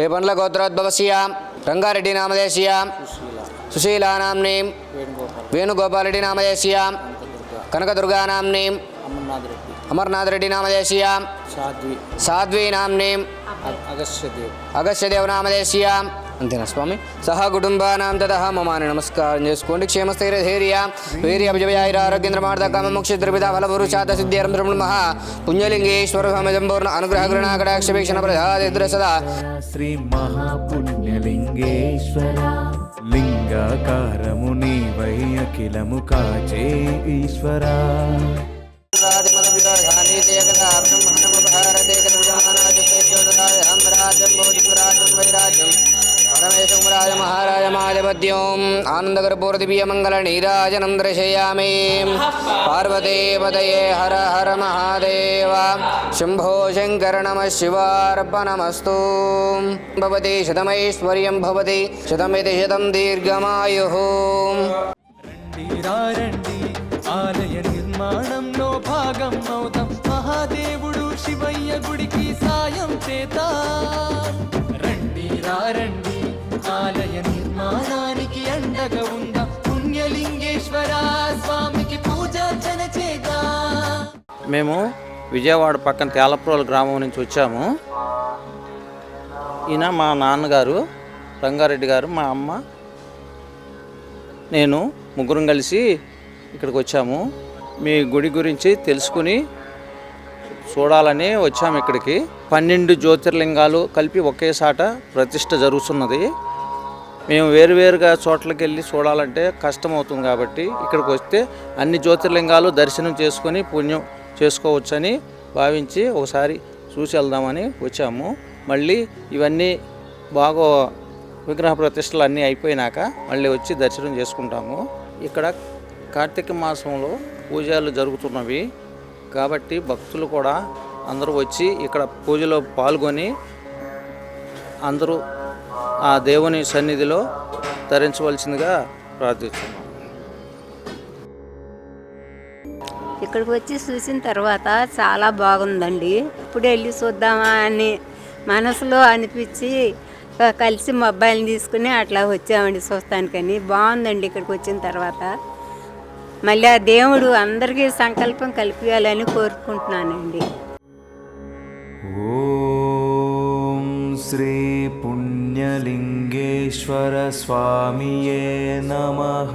రేపండ్ల గోత్రోద్భవస్య రంగారెడ్డి నామదేశీయ సుశీలా నామ్నీం వేణుగోపాలరెడ్డి నామదేశీయ కనకదుర్గా నామ్నీం అమర్నాథ్ రెడ్డి నామదేశీయ సాధ్వి నామ్నీం అగస్త్యదేవ్. అగస్త్యదేవ నామదేశీయ అంతేనా స్వామి? సహా కుటుంబానాం తత మమాని నమస్కారం చేసుకోండి. క్షేమస్థైర్యధైర్య వీర్య విజయాయిర ఆరోగ్యేంద్ర మార్ద కామ మోక్ష ద్రవిద ఫలపురు శాత సిద్ధ్యరం బ్రహ్మ పుణ్యలింగేశ్వర సమజంపూర్ణ అనుగ్రహ గృణాకటాక్ష వీక్షణ ప్రధాదిద్ర సదా. శ్రీ మహాపుణ్యలింగేశ్వర లింగాకారము నీవై అఖిలము కాచే ఈశ్వరా. మాధిపత్యం ఆనందకరపూర్తిపియమంగళ నీరాజనం దర్శయామి పార్వతే పదయే హర హర మహాదేవ శంభో శంకర నమ శివార్పణమస్తు భవతి శతమైశ్వర్యం భవతి శతమితి శతం దీర్ఘమాయు రండి రండి ఆలయ నిర్మాణంలో భాగం అవుతాం మహాదేవుడు శివయ్య గుడికి సాయం చేద్దాం రండి రండి మేము విజయవాడ పక్కన తేలప్రోలు గ్రామం నుంచి వచ్చాము. ఈయన మా నాన్నగారు రంగారెడ్డి గారు మా అమ్మ నేను ముగ్గురం కలిసి ఇక్కడికి వచ్చాము. మీ గుడి గురించి తెలుసుకుని చూడాలని వచ్చాము ఇక్కడికి. పన్నెండు జ్యోతిర్లింగాలు కలిపి ఒకేసాట ప్రతిష్ట జరుగుతున్నది. మేము వేరువేరుగా చోట్లకి వెళ్ళి చూడాలంటే కష్టమవుతుంది కాబట్టి ఇక్కడికి వస్తే అన్ని జ్యోతిర్లింగాలు దర్శనం చేసుకొని పుణ్యం చేసుకోవచ్చని భావించి ఒకసారి చూసి వెళ్దామని వచ్చాము. మళ్ళీ ఇవన్నీ బాగా విగ్రహ ప్రతిష్టలు అన్నీ అయిపోయినాక మళ్ళీ వచ్చి దర్శనం చేసుకుంటాము. ఇక్కడ కార్తీక మాసంలో పూజలు జరుగుతున్నవి. కాబట్టి భక్తులు కూడా అందరూ వచ్చి ఇక్కడ పూజలో పాల్గొని అందరూ ఆ దేవుని సన్నిధిలో ధరించవలసిందిగా ప్రార్థిస్తున్నాం. ఇక్కడికి వచ్చి చూసిన తర్వాత చాలా బాగుందండి. ఇప్పుడు వెళ్ళి చూద్దామా అని మనసులో అనిపించి కలిసి మొబైల్ని తీసుకుని అట్లా వచ్చామండి చూస్తానికని. బాగుందండి ఇక్కడికి వచ్చిన తర్వాత. మళ్ళీ ఆ దేవుడు అందరికీ సంకల్పం కలిపియాలని కోరుకుంటున్నానండి. ఓం శ్రీ పుణ్యలింగేశ్వర స్వామియే నమః.